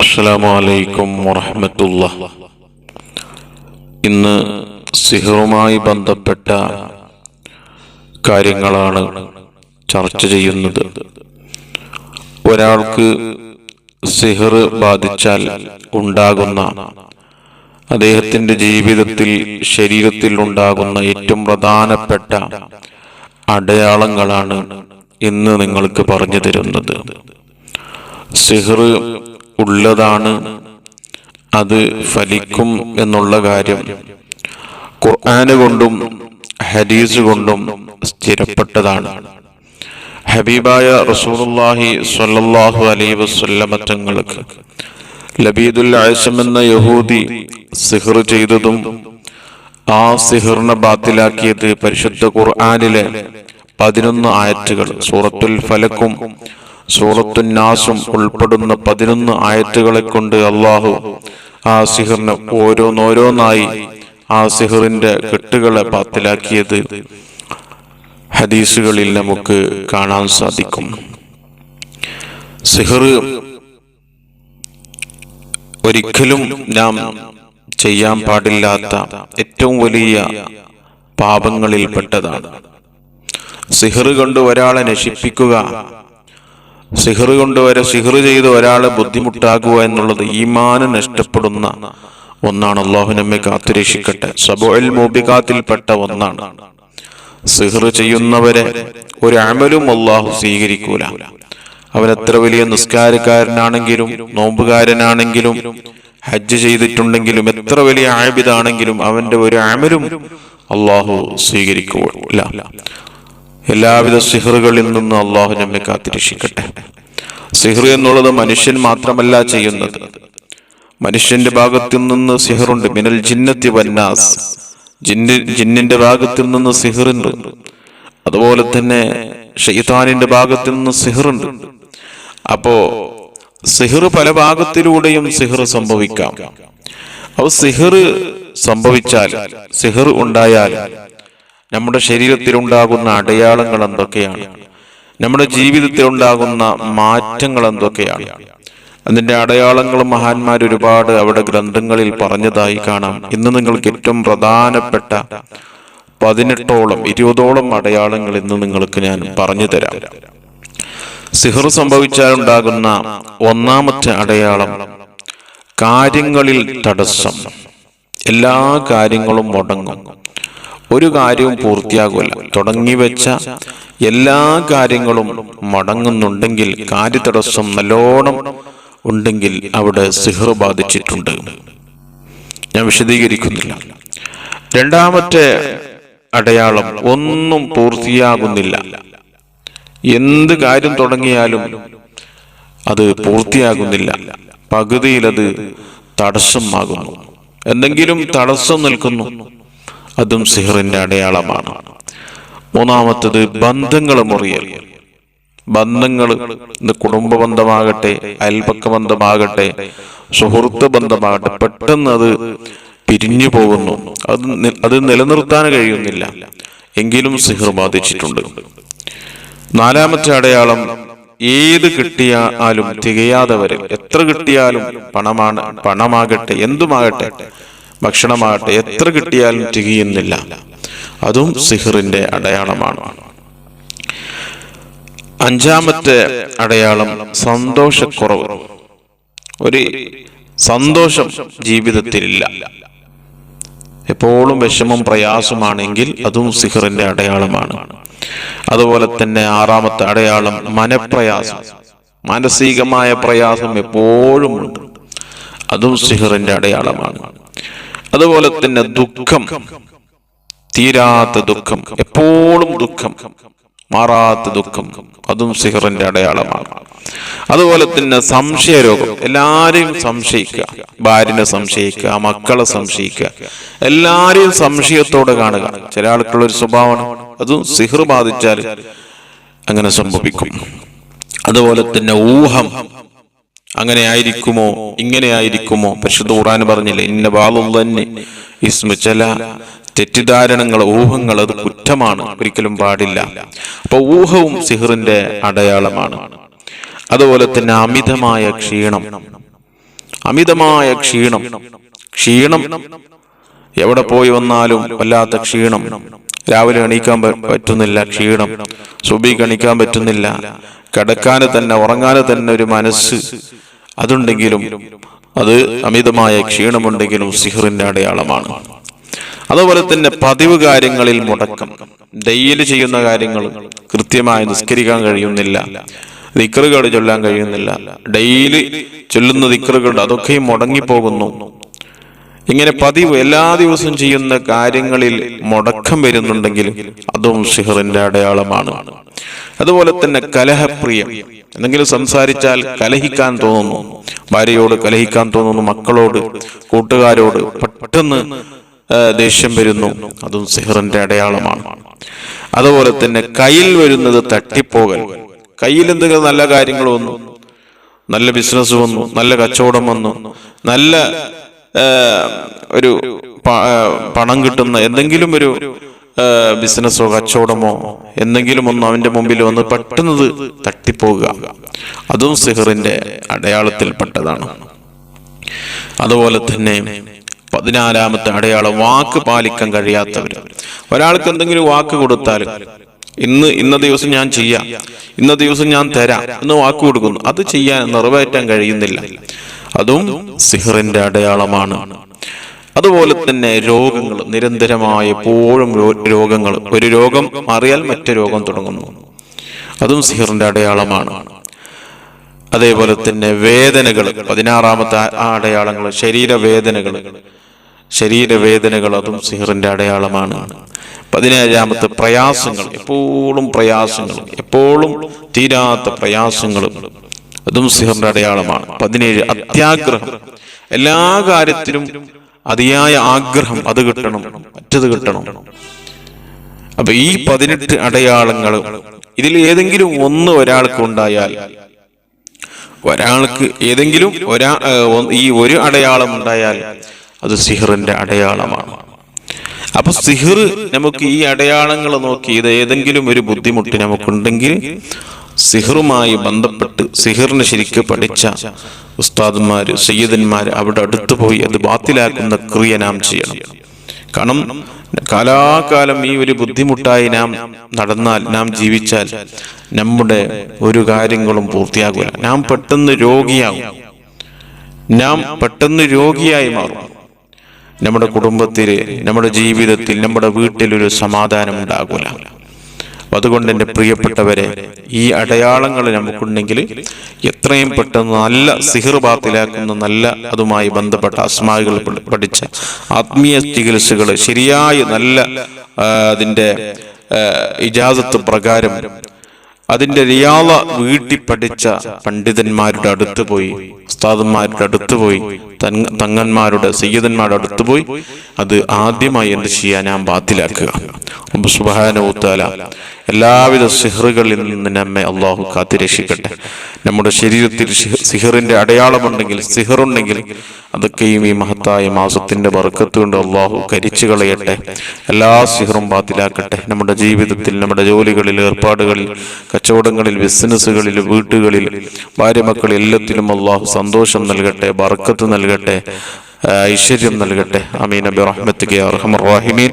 അസ്സലാമു അലൈക്കും വറഹ്മത്തുള്ള. ഇന്ന് സിഹറുമായി ബന്ധപ്പെട്ട കാര്യങ്ങളാണ് ചർച്ച ചെയ്യുന്നത്. ഒരാൾക്ക് സിഹർ ബാധിച്ചാൽ ഉണ്ടാകുന്ന അദ്ദേഹത്തിന്റെ ജീവിതത്തിൽ ശരീരത്തിൽ ഉണ്ടാകുന്ന ഏറ്റവും പ്രധാനപ്പെട്ട അടയാളങ്ങളാണ് ഇന്ന് നിങ്ങൾക്ക് പറഞ്ഞു തരുന്നത്. സിഹർ ഉള്ളതാണ്. അത് ഫലിക്കും എന്നുള്ള കാര്യം. ഖുർആന് കൊണ്ടും ഹദീസ് കൊണ്ടും സ്ഥിരപ്പെട്ടതാണ്. ഹബീബായ റസൂറുല്ലാഹി സ്വല്ലല്ലാഹു അലൈ വസല്ലമ തങ്ങൾക്ക് ലബീദുൽ ആസം എന്ന യഹൂദി സിഹർ ചെയ്തതും ആ സിഹറിനെ ബാത്തിലാക്കിയത് പരിശുദ്ധ ഖുർആാനിലെ പതിനൊന്ന് ആയറ്റുകൾ സൂറത്തുൽ ഫലക്കും സൂറത്തുൻ നാസും ഉൾപ്പെടുന്ന പതിനൊന്ന് ആയത്തുകളെ കൊണ്ട് അള്ളാഹു ആ സിഹറിന് ഓരോന്നോരോന്നായി ആ സിഹറിന്റെ കെട്ടുകളെ പാത്തിലാക്കിയത് ഹദീസുകളിൽ നമുക്ക് കാണാൻ സാധിക്കും. സിഹർ ഒരിക്കലും നാം ചെയ്യാൻ പാടില്ലാത്ത ഏറ്റവും വലിയ പാപങ്ങളിൽപ്പെട്ടതാണ്. സിഹർ കൊണ്ട് ഒരാളെ നശിപ്പിക്കുക സിഹർ കൊണ്ടുവരെ സിഹർ ചെയ്ത് ഒരാളെ ബുദ്ധിമുട്ടാക്കുക എന്നുള്ളത് ഈമാന് നഷ്ടപ്പെടുന്ന ഒന്നാണ്. അള്ളാഹു നമ്മെ കാത്തുരക്ഷിക്കട്ടെ. സബോയിൽ മോബികാത്തിൽപ്പെട്ട ഒന്നാണ്. സിഹർ ചെയ്യുന്നവരെ ഒരു അമലും അള്ളാഹു സ്വീകരിക്കൂല. എത്ര വലിയ നിസ്കാരക്കാരനാണെങ്കിലും നോമ്പുകാരനാണെങ്കിലും ഹജ്ജ് ചെയ്തിട്ടുണ്ടെങ്കിലും എത്ര വലിയ ആബിദാണെങ്കിലും അവന്റെ ഒരു അമലും അള്ളാഹു സ്വീകരിക്കൂല. എല്ലാവിധ സിഹറുകളിൽ നിന്നും അള്ളാഹു നമ്മെ കാത്തിരക്ഷിക്കട്ടെ. സിഹർ എന്നുള്ളത് മനുഷ്യൻ മാത്രമല്ല ചെയ്യുന്നത്. മനുഷ്യന്റെ ഭാഗത്തു നിന്ന് സിഹറുണ്ട്. മിനൽ ജിന്നത്തി വന്നാസ്. ജിന്നി ജിന്നിന്റെ ഭാഗത്തു നിന്ന് സിഹറുണ്ട്. അതുപോലെ തന്നെ ഷെയ്ത്താനിന്റെ ഭാഗത്തു നിന്ന് സിഹറുണ്ട്. അപ്പോ സിഹർ പല ഭാഗത്തിലൂടെയും സിഹർ സംഭവിക്കാം. അപ്പൊ സിഹർ സംഭവിച്ചാൽ സിഹർ ഉണ്ടായാൽ നമ്മുടെ ശരീരത്തിലുണ്ടാകുന്ന അടയാളങ്ങൾ എന്തൊക്കെയാണ്? നമ്മുടെ ജീവിതത്തിൽ ഉണ്ടാകുന്ന മാറ്റങ്ങൾ എന്തൊക്കെയാണ്? അതിന്റെ അടയാളങ്ങൾ മഹാന്മാർ ഒരുപാട് അവിടെ ഗ്രന്ഥങ്ങളിൽ പറഞ്ഞതായി കാണാം. ഇന്ന് നിങ്ങൾക്ക് ഏറ്റവും പ്രധാനപ്പെട്ട പതിനെട്ടോളം ഇരുപതോളം അടയാളങ്ങൾ ഇന്ന് നിങ്ങൾക്ക് ഞാൻ പറഞ്ഞു തരാം. സിഹർ സംഭവിച്ചാൽ ഉണ്ടാകുന്ന ഒന്നാമത്തെ അടയാളം കാര്യങ്ങളിൽ തടസ്സം. എല്ലാ കാര്യങ്ങളും മുടങ്ങും. ഒരു കാര്യവും പൂർത്തിയാകില്ല തുടങ്ങി വെച്ച എല്ലാ കാര്യങ്ങളും മടങ്ങുന്നുണ്ടെങ്കിൽ കാര്യതടസ്സം നല്ലോണം ഉണ്ടെങ്കിൽ അവിടെ സിഹർ ബാധിച്ചിട്ടുണ്ട്. ഞാൻ വിശദീകരിക്കുന്നില്ല. രണ്ടാമത്തെ അടയാളം ഒന്നും പൂർത്തിയാകുന്നില്ല. എന്ത് കാര്യം തുടങ്ങിയാലും അത് പൂർത്തിയാകുന്നില്ല. പകുതിയിലത് തടസ്സമാകുന്നു. എന്തെങ്കിലും തടസ്സം നിൽക്കുന്നു. അതും സിഹറിന്റെ അടയാളമാണ്. മൂന്നാമത്തത് ബന്ധങ്ങൾ മുറിയൽ. ബന്ധങ്ങൾ ഇന്ന് കുടുംബ ബന്ധമാകട്ടെ അയൽപക്ക ബന്ധമാകട്ടെ സുഹൃത്ത് ബന്ധമാകട്ടെ പെട്ടെന്ന് അത് പിരിഞ്ഞു പോകുന്നു. അത് അത് നിലനിർത്താൻ കഴിയുന്നില്ല. എങ്കിലും സിഹർ ബാധിച്ചിട്ടുണ്ട്. നാലാമത്തെ അടയാളം ഏത് കിട്ടിയാലും തികയാതെ വരും എത്ര കിട്ടിയാലും പണമാണ് പണമാകട്ടെ എന്തുമാകട്ടെ ഭക്ഷണമാകട്ടെ എത്ര കിട്ടിയാലും തികയുന്നില്ല. അതും സിഹറിന്റെ അടയാളമാണ്. അഞ്ചാമത്തെ അടയാളം സന്തോഷക്കുറവ്. ഒരു സന്തോഷം ജീവിതത്തിലില്ല. എപ്പോഴും വിഷമം പ്രയാസമാണെങ്കിൽ അതും സിഹറിന്റെ അടയാളമാണ്. അതുപോലെ തന്നെ ആറാമത്തെ അടയാളം മനപ്രയാസം. മാനസികമായ പ്രയാസം എപ്പോഴും ഉണ്ട് അതും സിഹറിന്റെ അടയാളമാണ്. അതുപോലെ തന്നെ ദുഃഖം തീരാത്ത ദുഃഖം എപ്പോഴും ദുഃഖം മാറാത്ത ദുഃഖം അതും സിഹറിന്റെ അടയാളമാണ്. അതുപോലെ തന്നെ സംശയരോഗം എല്ലാരെയും സംശയിക്കുക ഭാര്യനെ സംശയിക്കുക മക്കളെ സംശയിക്കുക എല്ലാരെയും സംശയത്തോടെ കാണുക. ചില ആൾക്കുള്ള ഒരു സ്വഭാവമാണ് അതും സിഹർ ബാധിച്ചാൽ അങ്ങനെ സംഭവിക്കും. അതുപോലെ തന്നെ ഊഹം അങ്ങനെ ആയിരിക്കുമോ ഇങ്ങനെ ആയിരിക്കുമോ പരിശുദ്ധ ഖുർആൻ പറഞ്ഞില്ലേ ഇന്ന ബാലുള്ളന്നെ ഇസ്മു ചില തെറ്റിദ്ധാരണങ്ങൾ ഊഹങ്ങൾ അത് കുറ്റമാണ് ഒരിക്കലും പാടില്ല. അപ്പൊ ഊഹവും സിഹറിന്റെ അടയാളമാണ്. അതുപോലെ തന്നെ അമിതമായ ക്ഷീണം. അമിതമായ ക്ഷീണം. ക്ഷീണം എവിടെ പോയി വന്നാലും വല്ലാത്ത ക്ഷീണം. രാവിലെ എണീക്കാൻ പറ്റുന്നില്ല ക്ഷീണം. സുബിക്ക് കണിക്കാൻ പറ്റുന്നില്ല. കിടക്കാൻ തന്നെ ഉറങ്ങാൻ തന്നെ ഒരു മനസ്സ് അതുണ്ടെങ്കിലും അത് അമിതമായ ക്ഷീണമുണ്ടെങ്കിലും സിഹറിന്റെ അടയാളമാണ്. അതുപോലെ തന്നെ പതിവ് കാര്യങ്ങളിൽ മുടക്കം ഡെയിലി ചെയ്യുന്ന കാര്യങ്ങൾ കൃത്യമായി നിസ്കരിക്കാൻ കഴിയുന്നില്ല ദിക്കറുകൾ ചൊല്ലാൻ കഴിയുന്നില്ല ഡെയിലി ചൊല്ലുന്ന ദിക്കറുകൾ അതൊക്കെയും മുടങ്ങിപ്പോകുന്നു. ഇങ്ങനെ പതിവ് എല്ലാ ദിവസവും ചെയ്യുന്ന കാര്യങ്ങളിൽ മുടക്കം വരുന്നുണ്ടെങ്കിൽ അതും സിഹറിന്റെ അടയാളമാണ്. അതുപോലെ തന്നെ കലഹപ്രിയം. എന്തെങ്കിലും സംസാരിച്ചാൽ കലഹിക്കാൻ തോന്നുന്നു. ഭാര്യയോട് കലഹിക്കാൻ തോന്നുന്നു മക്കളോട് കൂട്ടുകാരോട് പെട്ടെന്ന് ദേഷ്യം വരുന്നു. അതും സിഹറിന്റെ അടയാളമാണ്. അതുപോലെ തന്നെ കയ്യിൽ വരുന്നത് തട്ടിപ്പോകൽ. കയ്യിൽ എന്തെങ്കിലും നല്ല കാര്യങ്ങൾ വന്നു നല്ല ബിസിനസ് വന്നു നല്ല കച്ചവടം വന്നു നല്ല ഒരു പണം കിട്ടുന്ന എന്തെങ്കിലും ഒരു ബിസിനസ്സോ കച്ചവടമോ എന്തെങ്കിലും ഒന്ന് അവന്റെ മുമ്പിൽ വന്ന് പെട്ടെന്നത് തട്ടിപ്പോകുക. അതും സിഹറിന്റെ അടയാളത്തിൽപ്പെട്ടതാണ്. അതുപോലെ തന്നെ പതിനാലാമത്തെ അടയാളം വാക്ക് പാലിക്കാൻ കഴിയാത്തവർ ഒരാൾക്ക് എന്തെങ്കിലും വാക്ക് കൊടുത്താൽ ഇന്ന് ഇന്ന ദിവസം ഞാൻ ചെയ്യാം ഇന്ന ദിവസം ഞാൻ തരാം എന്ന് വാക്ക് കൊടുക്കുന്നു. അത് ചെയ്യാൻ നിറവേറ്റാൻ കഴിയുന്നില്ല. അതും സിഹറിന്റെ അടയാളമാണ്. അതുപോലെ തന്നെ രോഗങ്ങൾ നിരന്തരമായ എപ്പോഴും രോഗങ്ങൾ. ഒരു രോഗം മാറിയാൽ മറ്റു രോഗം തുടങ്ങുന്നു. അതും സിഹറിന്റെ അടയാളമാണ്. അതേപോലെ തന്നെ വേദനകൾ പതിനാറാമത്തെ അടയാളങ്ങൾ ശരീരവേദനകൾ. ശരീരവേദനകൾ അതും സിഹറിന്റെ അടയാളമാണ്. പതിനേഴാമത്തെ പ്രയാസങ്ങൾ എപ്പോഴും പ്രയാസങ്ങൾ എപ്പോഴും തീരാത്ത പ്രയാസങ്ങൾ അതും സിഹറിന്റെ അടയാളമാണ്. പതിനേഴ് അത്യാഗ്രഹം. എല്ലാ കാര്യത്തിലും അതിയായ ആഗ്രഹം അത് കിട്ടണം മറ്റത് കിട്ടണം. അപ്പൊ ഈ പതിനെട്ട് അടയാളങ്ങൾ ഇതിൽ ഏതെങ്കിലും ഒന്ന് ഒരാൾക്ക് ഉണ്ടായാൽ ഒരാൾക്ക് ഏതെങ്കിലും ഒരാ ഈ ഒരു അടയാളം ഉണ്ടായാൽ അത് സിഹറിന്റെ അടയാളമാണ്. അപ്പൊ സിഹിർ നമുക്ക് ഈ അടയാളങ്ങൾ നോക്കി ഇത് ഏതെങ്കിലും ഒരു ബുദ്ധിമുട്ട് നമുക്കുണ്ടെങ്കിൽ സിഹറുമായി ബന്ധപ്പെട്ട് സിഹറിന് ശരിക്ക് പഠിച്ച ഉസ്താദന്മാര് സയ്യദന്മാർ അവിടെ അടുത്തു പോയി അത് ബാത്തിലാക്കുന്ന ക്രിയ നാം ചെയ്യണം. കാരണം കാലാകാലം ഈ ഒരു ബുദ്ധിമുട്ടായി നാം നടന്നാൽ നാം ജീവിച്ചാൽ നമ്മുടെ ഒരു കാര്യങ്ങളും പൂർത്തിയാകില്ല നാം പെട്ടെന്ന് രോഗിയാകും നാം പെട്ടെന്ന് രോഗിയായി മാറും. നമ്മുടെ കുടുംബത്തിൽ നമ്മുടെ ജീവിതത്തിൽ നമ്മുടെ വീട്ടിൽ ഒരു സമാധാനം ഉണ്ടാകൂല. അപ്പൊ അതുകൊണ്ട് എന്റെ പ്രിയപ്പെട്ടവരെ ഈ അടയാളങ്ങൾ നമുക്കുണ്ടെങ്കിൽ എത്രയും പെട്ടെന്ന് നല്ല സിഹിർ ബാത്തിലാക്കുന്ന നല്ല അതുമായി ബന്ധപ്പെട്ട അസ്മാകൾ പഠിച്ച ആത്മീയ ചികിത്സകൾ ശരിയായ നല്ല അതിന്റെ ഇജാസത്ത് പ്രകാരം അതിന്റെ റിയാള വീട്ടി പഠിച്ച പണ്ഡിതന്മാരുടെ അടുത്ത് പോയി ഉസ്താദന്മാരുടെ അടുത്ത് പോയി തങ്ങന്മാരുടെ സയ്യിദന്മാരുടെ അടുത്ത് പോയി അത് ആദ്യമായി എന്ത് ചെയ്യാൻ ഞാൻ ബാത്തിലാക്കുക സുബാനോത്താല എല്ലാവിധ സിഹറുകളിൽ നിന്ന് നമ്മെ അള്ളാഹു കാത്തിരക്ഷിക്കട്ടെ. നമ്മുടെ ശരീരത്തിൽ സിഹറിന്റെ അടയാളമുണ്ടെങ്കിൽ സിഹറുണ്ടെങ്കിൽ അതൊക്കെയും ഈ മഹത്തായ മാസത്തിന്റെ വറുക്കത്ത് കൊണ്ട് അള്ളാഹു കരിച്ചു കളയട്ടെ. എല്ലാ സിഹറും ബാത്തിലാക്കട്ടെ. നമ്മുടെ ജീവിതത്തിൽ നമ്മുടെ ജോലികളിൽ ഏർപ്പാടുകളിൽ കച്ചവടങ്ങളിൽ ബിസിനസ്സുകളിൽ വീട്ടുകളിൽ ഭാര്യ മക്കൾ എല്ലാത്തിലും അള്ളാഹു സന്തോഷം നൽകട്ടെ ബർക്കത്ത് നൽകട്ടെ ഐശ്വര്യം നൽകട്ടെ. അമീൻ അബി റഹ്മത്തിക്ക് അർഹമർ റാഹിമീൻ.